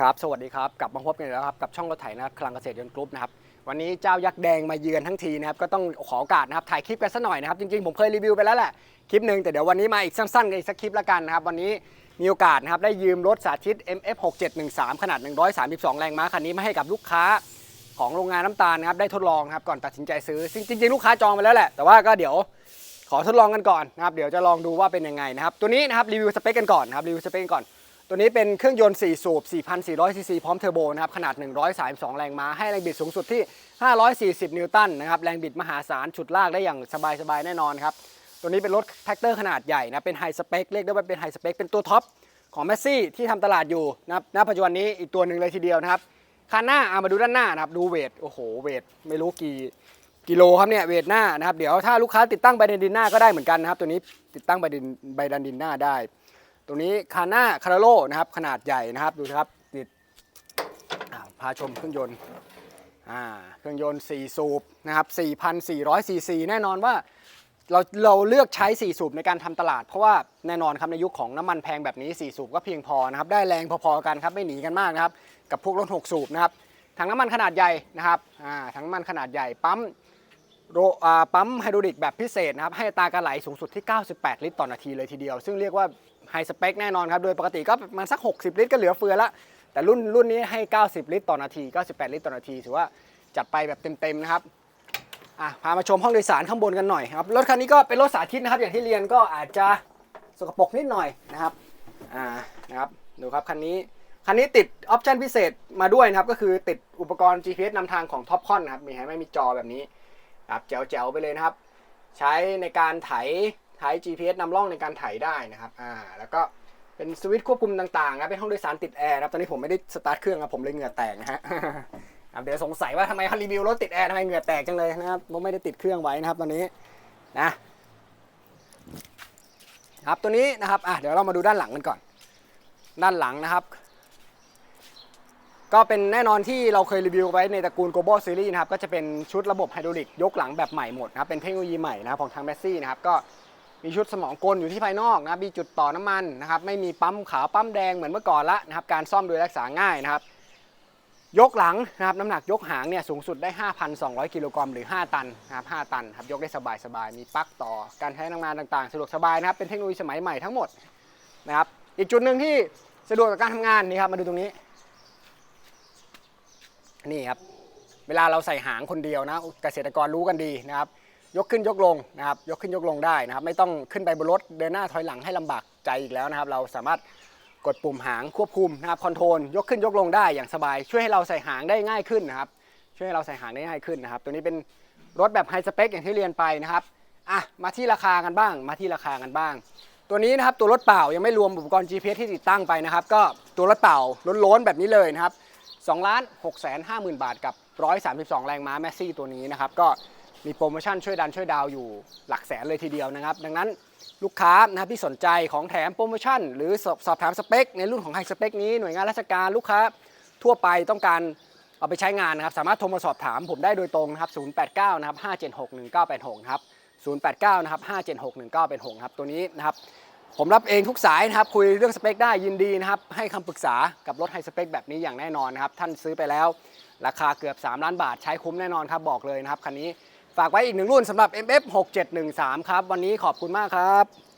ครับ สวัสดีครับ กลับมาพบกันอีกแล้วครับ กับช่องรถไถนะครับคลังเกษตรยนต์กรุ๊ปนะครับ วันนี้เจ้ายักษ์แดงมาเยือนทั้งทีนะครับ ก็ต้องขอโอกาสนะครับ ถ่ายคลิปกันสักหน่อยนะครับ จริงๆ ผมเคยรีวิวไปแล้วแหละ คลิปหนึ่งแต่เดี๋ยววันนี้มาอีกสั้นๆกันอีกสักคลิปละกันนะครับ วันนี้มีโอกาสนะครับ ได้ยืมรถสาธิต MF6713 ขนาด 132 แรงม้าคันนี้มาให้กับลูกค้าของโรงงานน้ำตาลนะครับ ได้ทดลองนะครับ ก่อนตัดสินใจซื้อ จริงๆ ลูกค้าจองไปแล้วแหละ แต่ว่าก็เดี๋ยวขอทดลองกันก่อนนะครับ เดี๋ยวจะลองดูว่าเป็นยังไงนะครับ ตัวนี้นะครับรีวิวสเปคกันก่อนนะครับรีวิวสเปคกันก่อน ตัวนี้เป็นเครื่องยนต์ 4 สูบ 4,400 ซีซีพร้อมเทอร์โบนะครับ ขนาด 132 แรงม้า ให้แรงบิดสูงสุดที่ 540 นิวตันนะครับ แรงบิดมหาศาล ฉุดลากได้อย่างสบาย ๆ แน่นอนครับ ตัวนี้เป็นรถแท็กเตอร์ขนาดใหญ่นะ เป็นไฮสเปค เรียกได้ว่าเป็นไฮสเปค เป็นตัวท็อปของแมสซี่ที่ทำตลาดอยู่นะครับ ณ ปัจจุบันนี้อีกตัวหนึ่งเลยทีเดียวนะครับ คันหน้าเอามาดูด้านหน้านะครับ ดูเวท โอ้โห เวท ไม่รู้กี่กิโลครับเนี่ยเวทหน้านะครับ เดี๋ยวถ้าลูกค้าติดตั้งใบดันดินหน้าก็ได้เหมือนกันนะครับ ตัวนี้ติดตั้งใบดันใบดันดินหน้าได้ ตัวนี้คาน่าคาราโลนะครับขนาดใหญ่นะครับดูครับนี่พาชมเครื่องยนต์เครื่องยนต์ 4 สูบนะครับ 4,400 ซีซี แน่นอนว่าเราเราเลือกใช้ 4 สูบในการทำตลาด เพราะว่าแน่นอนครับในยุคของน้ำมันแพงแบบนี้ 4 สูบก็เพียงพอนะครับ ได้แรงพอๆกันครับไม่หนีกันมากนะครับ กับพวกรถ 6 สูบนะครับถังน้ำมันขนาดใหญ่นะครับถังน้ำมันขนาดใหญ่ปั๊มโรปั๊มไฮดรอลิกแบบพิเศษนะครับให้ตาการไหลสูงสุดที่ 98 ลิตรต่อนาทีเลยทีเดียว ซึ่งเรียกว่า ไฮสเปคแน่นอนครับ โดยปกติก็มาณสัก 60 ลิตรก็เหลือเฟือละ แต่รุ่นรุ่นนี้ให้ 90 ลิตรต่อนาที 98 ลิตรต่อนาที ถือว่าจัดไปแบบเต็มๆนะครับอะพามาชมห้องโดยสารข้างบนกันหน่อยครับ รถคันนี้ก็เป็นรถสาธิตนะครับ อย่างที่เรียนก็อาจจะสกปรกนิดหน่อยนะครับ อ่า นะครับ ดูครับคันนี้ คันนี้ติดออปชันพิเศษมาด้วยนะครับ ก็คือติดอุปกรณ์ GPS นำทางของ Topcon นะครับ มีให้ไม่มีจอแบบนี้ครับแจ๋วๆไปเลยนะครับ ใช้ในการไถ ไถ GPS นำร่องในการไถได้นะครับอ่าแล้วก็เป็นสวิตช์ควบคุมต่างๆนะเป็นห้องโดยสารติดแอร์ครับตอนนี้ผมไม่ได้สตาร์ทเครื่องครับผมเลยเหงื่อแตกนะฮะเดี๋ยวสงสัยว่าทำไมรีวิวรถติดแอร์ทำไมเหงื่อแตกจังเลยนะครับผมไม่ได้ติดเครื่องไว้นะครับตอนนี้นะครับตัวนี้นะครับอะเดี๋ยวเรามาดูด้านหลังกันก่อน ด้านหลังนะครับ ก็เป็นแน่นอนที่เราเคยรีวิวไว้ในตระกูล Global Series นะครับก็จะเป็นชุดระบบไฮดรอลิกยกหลังแบบใหม่หมดนะครับเป็นเทคโนโลยีใหม่นะครับของทางแมสซี่นะครับก็ มีชุดสมองกลอยู่ที่ภายนอกนะครับมีจุดต่อน้ำมันนะครับไม่มีปั๊มขาวปั๊มแดงเหมือนเมื่อก่อนละนะครับการซ่อมโดยรักษาง่ายนะครับ ยกหลังนะครับน้ำหนักยกหางเนี่ยสูงสุดได้ 5,200 กิโลกรัมหรือ 5 ตันนะครับ5ตันครับยกได้สบายๆมีปลั๊กต่อการใช้งานต่างๆ สะดวกสบายนะครับเป็นเทคโนโลยีสมัยใหม่ทั้งหมดนะครับอีกจุดหนึ่งที่สะดวกกับการทำงานนี่ครับมาดูตรงนี้นี่ครับเวลาเราใส่หางคนเดียวนะเกษตรกรรู้กันดีนะครับ ยกขึ้นยกลงนะครับยกขึ้นยกลงได้นะครับ ไม่ต้องขึ้นไปบนรถเดินหน้าถอยหลังให้ลำบากใจอีกแล้วนะครับ เราสามารถกดปุ่มหางควบคุมนะครับคอนโทรลยกขึ้นยกลงได้อย่างสบาย ช่วยให้เราใส่หางได้ง่ายขึ้นนะครับ ช่วยให้เราใส่หางได้ง่ายขึ้นนะครับ ตัวนี้เป็นรถแบบไฮสเปคอย่างที่เรียนไปนะครับอะมาที่ราคากันบ้าง มาที่ราคากันบ้าง ตัวนี้นะครับตัวรถเปล่ายังไม่รวมอุปกรณ์ GPS ที่ติดตั้งไปนะครับ ก็ตัวรถเปล่าล้นๆแบบนี้เลยนะครับ2ล้าน6แสน5หมื่นบาทกับ 132 แรงม้าแมสซี่ตัวนี้นะครับก็ มีโปรโมชั่นช่วยดันช่วยดาวอยู่หลักแสนเลยทีเดียวนะครับ ดังนั้นลูกค้านะครับที่สนใจของแถมโปรโมชั่น หรือสอบสอบถามสเปค ในรุ่นของไฮสเปคนี้หน่วยงานราชการลูกค้าทั่วไปต้องการเอาไปใช้งานนะครับ สามารถโทรมาสอบถามผมได้โดยตรงนะครับ 089 นะครับ 576 1986นะครับ 089 นะครับ 576 1986 ครับ ตัวนี้นะครับ ผมรับเองทุกสายนะครับ คุยเรื่องสเปคได้ยินดีนะครับ ให้คำปรึกษากับรถไฮสเปคแบบนี้อย่างแน่นอนนะครับ ท่านซื้อไปแล้ว ราคาเกือบ 3 ล้านบาทใช้คุ้มแน่นอนครับ บอกเลยนะครับ คันนี้ ฝากไว้อีกหนึ่งรุ่นสำหรับ MF 6713 ครับ วันนี้ขอบคุณมากครับ